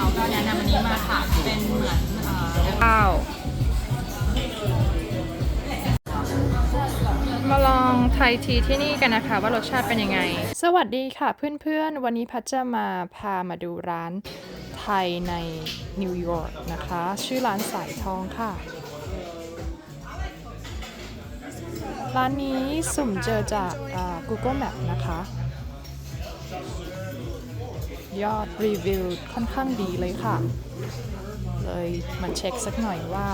เขาก็แนะนำอันนี้มาค่ะ เป็นเหมือนข้าวมาลองไทยทีที่นี่กันนะคะ ว่ารสชาติเป็นยังไง สวัสดีค่ะเพื่อนๆ วันนี้พัชจะมาพามาดูร้านไทยในนิวยอร์กนะคะ ชื่อร้านสายทองค่ะ ร้านนี้สุ่มเจอจาก Google Map นะคะ ยอดรีวิวค่อนข้างดีเลยค่ะ เลยมาเช็คสักหน่อยว่า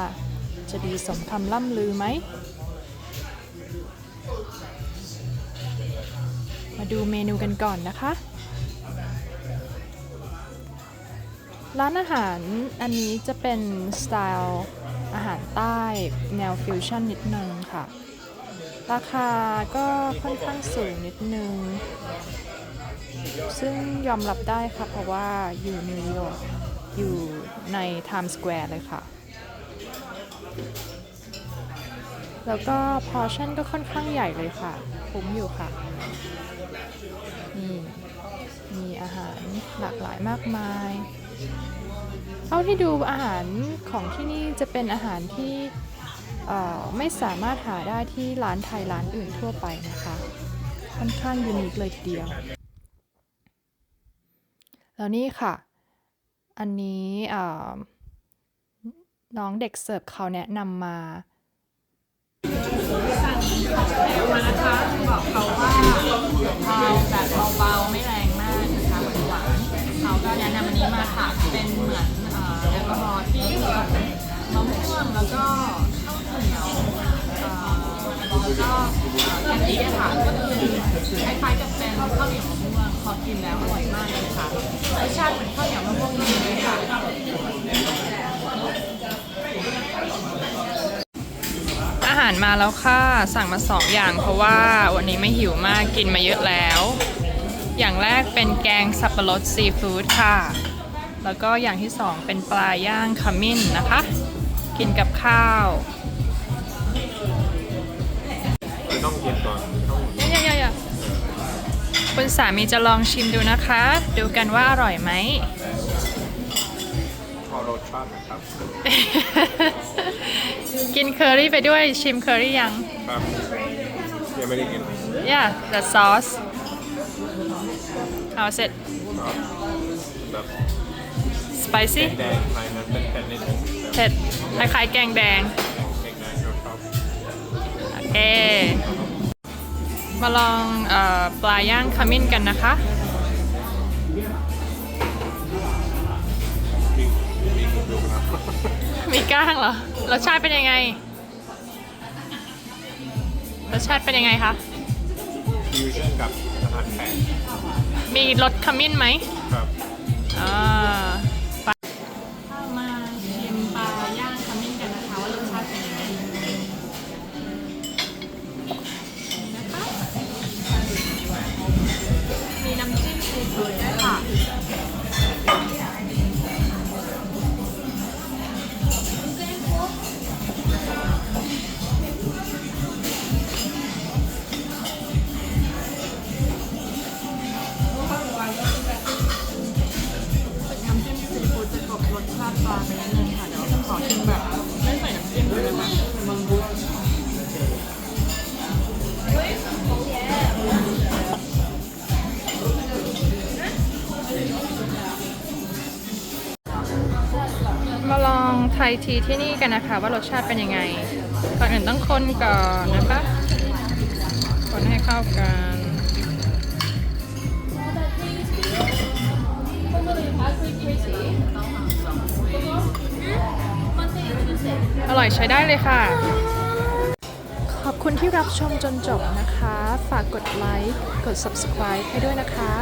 จะดีสมคำล่ำลือไหม มาดูเมนูกันก่อนนะคะ ร้านอาหารอันนี้จะเป็นสไตล์อาหารใต้แนวฟิวชั่นนิดนึงค่ะ ราคาก็ค่อนข้างสูงนิดนึง ซึ่งยอมรับได้ค่ะ เพราะว่าอยู่นิวยอร์กอยู่ในไทม์สแควร์เลยค่ะ แล้วก็พอชั่นก็ค่อนข้างใหญ่เลยค่ะ คุ้มอยู่ค่ะ นี่ มีอาหารหลากหลายมากมายเท่าที่ดูอาหารของที่นี่จะเป็นอาหารที่ไม่สามารถหาได้ที่ร้านไทยร้านอื่นทั่วไปนะคะ ค่อนข้างยูนิคเลยทีเดียว แล้วนี่ค่ะ อันนี้น้องเด็กเสิร์ฟเขาแนะนำมามานะคะบอกเขาว่าเอาแบบเบาๆไม่แรงมากนะคะหวานๆเขาก็แนะนำอันนี้มาค่ะเป็นเหมือนแอลกอฮอล์ที่มะม่วงแล้วก็ข้าวเหนียวแล้วก็เอ่อกะทิอะค่ะก็คือคล้ายๆกับเป็นข้าวเหนียว พอกินแล้วอร่อยมากเลยค่ะรสชาติเหมือนข้าวเหนียวมะม่วงจริงเลยค่ะอาหารมาแล้วค่ะสั่งมาสองอย่าง เพราะว่าวันนี้ไม่หิวมากกินมาเยอะแล้ว อย่างแรกเป็นแกงสับปะรดซีฟู้ดค่ะ แล้วก็อย่างที่สองเป็นปลาย่างขมิ้นนะคะ กินกับข้าว ต้องกินก่อน คุณสามีจะลองชิมดูนะคะ ดูกันว่าอร่อยไหมพอรสชาตินะครับ กินเคอรี่ไปด้วยชิมเคอรี่ยัง ครับยังไม่ได้กิน yeah the sauce how's it ครับแบบ spicy แดงๆไทยนั้นเป็นแผ่นนิดนึงแบบเผ็ดคล้ายๆแกงแดงเด็กๆเราชอบ โอเค มาลองเออปลาย่างขมิ้นกันนะคะมีมีกลุ่มดูนะครับมีก้างเหรอ รสชาติเป็นยังไง รสชาติเป็นยังไงคะฟิวชั่นกับอาหารแขกมีรสขมิ้นไหมครับ อชิมแบบไม่ใส่น้ำจิ้มเลยนะคะมังบุกมาลองไทยทีที่นี่กันนะคะ ว่ารสชาติเป็นยังไงก่อนอื่นต้องคนก่อนนะคะ คนให้เข้ากัน ร่อยใช้ได้เลยค่ะ ขอบคุณที่รับชมจนจบนะคะ ฝากกดไลค์ กด subscribe ให้ด้วยนะคะ